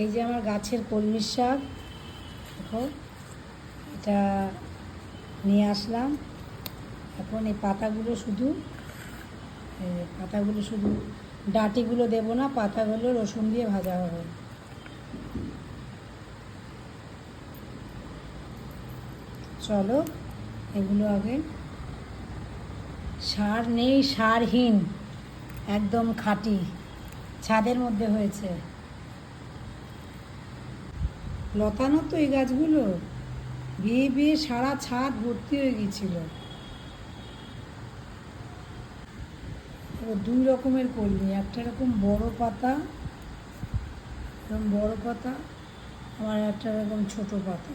এই যে আমার গাছের কলমির শাক, দেখো, এটা নিয়ে আসলাম। এখন এই পাতাগুলো শুধু পাতাগুলো শুধু ডাঁটিগুলো দেবো না, পাতাগুলো রসুন দিয়ে ভাজা হবে। চলো, এগুলো আগে। সার নেই, সারহীন, একদম খাঁটি, ছাদের মধ্যে হয়েছে। লতানো তো এই গাছগুলো। বিয়ে বিয়ে সারা ছাদ ভর্তি হয়ে গিয়েছিল। দুই রকমের কলমি একটা রকম বড় পাতা, এরকম বড় পাতা আমার একটা রকম ছোট পাতা।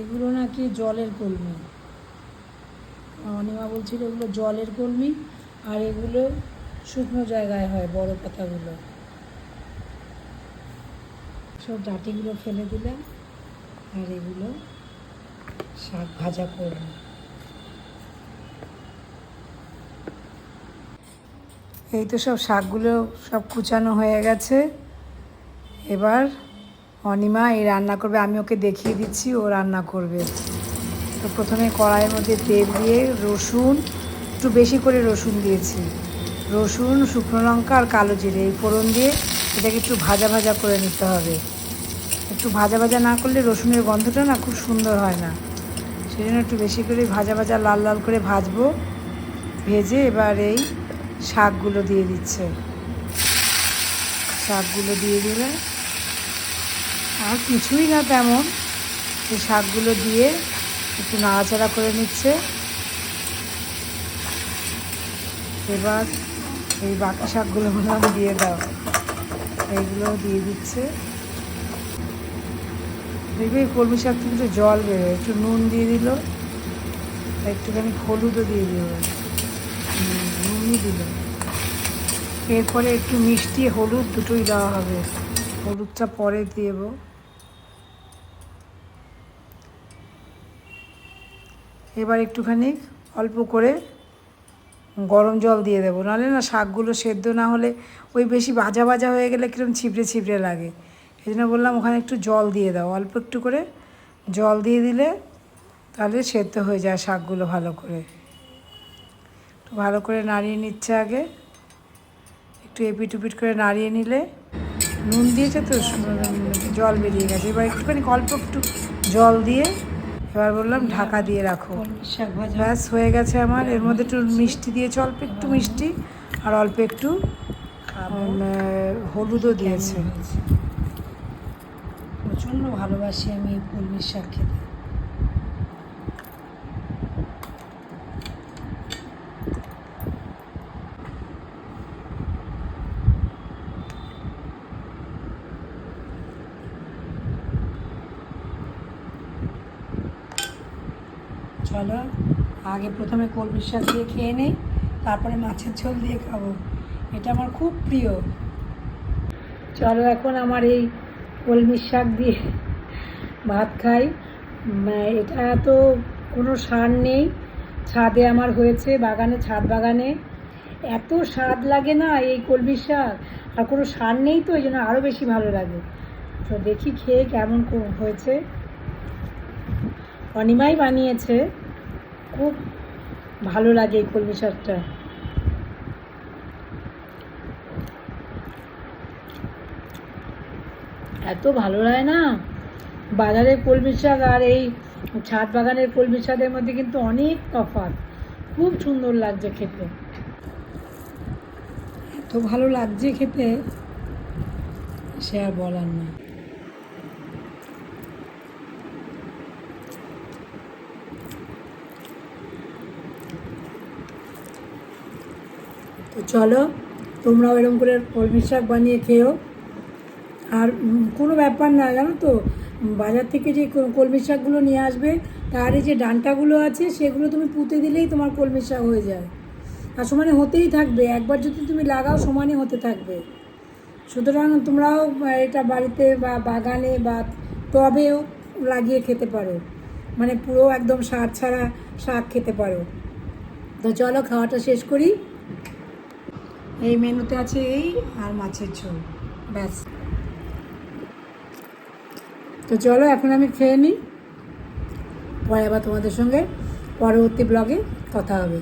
এগুলো নাকি জলের কলমি। অনিমা বলছিল এগুলো জলের কলমি, আর এগুলো শুকনো জায়গায় হয় বড় পাতাগুলো। সব ডাঁটিগুলো ফেলে দিলাম। আর এগুলো শাক ভাজা করব। এই তো সব শাকগুলো সব কুচানো হয়ে গেছে। এবার অনিমা এই রান্না করবে, আমি ওকে দেখিয়ে দিচ্ছি ও রান্না করবে। তো প্রথমে কড়াইয়ের মধ্যে তেল দিয়ে রসুন, একটু বেশি করে রসুন দিয়েছি। রসুন, শুকনো লঙ্কা আর কালো জিরে এই ফোড়ন দিয়ে এটাকে একটু ভাজা ভাজা করে নিতে হবে। একটু ভাজা ভাজা না করলে রসুনের গন্ধটা না খুব সুন্দর হয় না। সেই জন্য একটু বেশি করে ভাজা ভাজা লাল লাল করে ভাজবো। ভেজে এবার এই শাকগুলো দিয়ে দিচ্ছে। শাকগুলো দিয়ে দিলে আর কিছুই না তেমন। এই শাকগুলো দিয়ে একটু নাড়াচাড়া করে নিচ্ছে। এবার এই বাকি শাকগুলো বললাম দিয়ে দাও। এইগুলো দিয়ে দিচ্ছে। দেখবে কলমি শাক একটু জল বেরোয় একটু নুন দিয়ে দিল, একটুখানি হলুদও দিয়ে দিল নুনই দিল। এরপরে একটু মিষ্টি হলুদ দুটোই দেওয়া হবে। হলুদটা পরে দেব। এবার একটুখানি অল্প করে গরম জল দিয়ে দেবো। নাহলে না শাকগুলো সেদ্ধ না হলে ওই বেশি ভাজা ভাজা হয়ে গেলে কীরকম ছিপড়ে ছিপড়ে লাগে। এই জন্য বললাম ওখানে একটু জল দিয়ে দাও। অল্প একটু করে জল দিয়ে দিলে তাহলে সেদ্ধ হয়ে যায় শাকগুলো ভালো করে। একটু ভালো করে নাড়িয়ে নিচ্ছে আগে। একটু এপিট উপিট করে নাড়িয়ে নিলে নুন দিয়েছে তো জল বেরিয়ে গেছে। এবার একটুখানি অল্প একটু জল দিয়ে এবার বললাম ঢাকা দিয়ে রাখো। ব্যাস হয়ে গেছে আমার। এর মধ্যে একটু মিষ্টি দিয়েছে অল্প একটু মিষ্টি আর অল্প একটু হলুদও দিয়েছে। প্রচণ্ড ভালোবাসি আমি এই কলমির শাক খেতে। চলো, আগে প্রথমে কলমির শাক দিয়ে খেয়ে নেই, তারপরে মাছের ঝোল দিয়ে খাব। এটা আমার খুব প্রিয়। চলো, এখন আমার এই কলমির শাক দিয়ে ভাত খাই। এটা তো কোনো সার নেই। ছাদে আমার হয়েছে, বাগানে, ছাদ বাগানে। এত স্বাদ লাগে না এই কলমির শাক। আর কোনো সার নেই তো ওই জন্য আরও বেশি ভালো লাগে। তো দেখি খেয়ে কেমন হয়েছে। অনিমাই বানিয়েছে। খুব ভালো লাগে এই কলমি শাকটা। এত ভালো লাগে না? বাজারের কলমি শাক আর এই ছাদ বাগানের কলমি শাকের মধ্যে কিন্তু অনেক তফাৎ। খুব সুন্দর লাগছে খেতে। এত ভালো লাগছে খেতে, সে আর বলার না তো চলো, তোমরাও এরকম করে কলমি শাক বানিয়ে খেও আর কোনো ব্যাপার না, জানো তো? বাজার থেকে যে কল- কলমি শাকগুলো নিয়ে আসবে, তার এই যে ডান্টাগুলো আছে, সেগুলো তুমি পুঁতে দিলেই তোমার কলমি শাক হয়ে যায়। আর সমানে হতেই থাকবে, একবার যদি তুমি লাগাও, সমানে হতে থাকবে। সুতরাং তোমরাও এটা বাড়িতে বা বাগানে বা টবেও লাগিয়ে খেতে পারো। মানে পুরো একদম সার ছাড়া শাক খেতে পারো। তো চলো, খাওয়াটা শেষ করি। এই মেনুতে আছে এই আর মাছের ঝোল, ব্যাস। তো চলো এখন আমি খেয়ে নিই। পরে আবার তোমাদের সঙ্গে পরবর্তী ব্লগে কথা হবে।